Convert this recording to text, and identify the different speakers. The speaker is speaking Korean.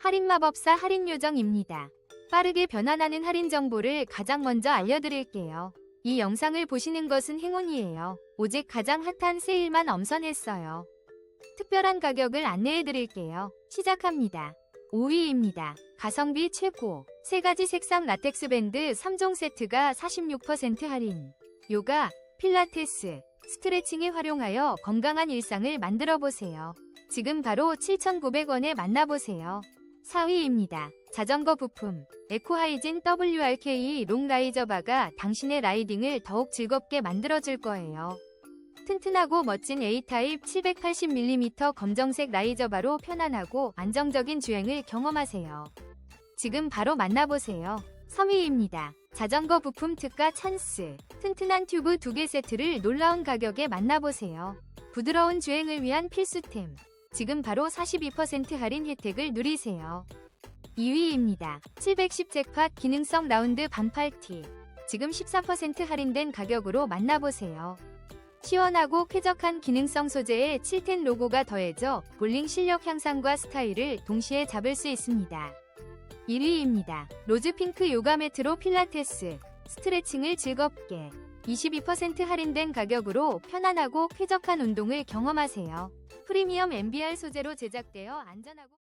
Speaker 1: 할인마법사 할인요정입니다. 빠르게 변환하는 할인 정보를 가장 먼저 알려드릴게요. 이 영상을 보시는 것은 행운이에요. 오직 가장 핫한 세일만 엄선했어요. 특별한 가격을 안내해드릴게요. 시작합니다. 5위입니다. 가성비 최고. 세 가지 색상 라텍스 밴드 3종 세트가 46% 할인. 요가, 필라테스, 스트레칭에 활용하여 건강한 일상을 만들어 보세요. 지금 바로 7,900원에 만나보세요. 4위입니다. 자전거 부품 에코하이진 WRK 롱라이저 바가 당신의 라이딩을 더욱 즐겁게 만들어줄 거예요. 튼튼하고 멋진 A타입 780mm 검정색 라이저 바로 편안하고 안정적인 주행을 경험하세요. 지금 바로 만나보세요. 3위입니다. 자전거 부품 특가 찬스. 튼튼한 튜브 2개 세트를 놀라운 가격에 만나보세요. 부드러운 주행을 위한 필수템. 지금 바로 42% 할인 혜택을 누리세요. 2위입니다. 710 잭팟 기능성 라운드 반팔티. 지금 14% 할인된 가격으로 만나보세요. 시원하고 쾌적한 기능성 소재에 7텐 로고가 더해져 볼링 실력 향상과 스타일을 동시에 잡을 수 있습니다. 1위입니다. 로즈핑크 요가 매트로 필라테스, 스트레칭을 즐겁게 22% 할인된 가격으로 편안하고 쾌적한 운동을 경험하세요. 프리미엄 MBR 소재로 제작되어 안전하고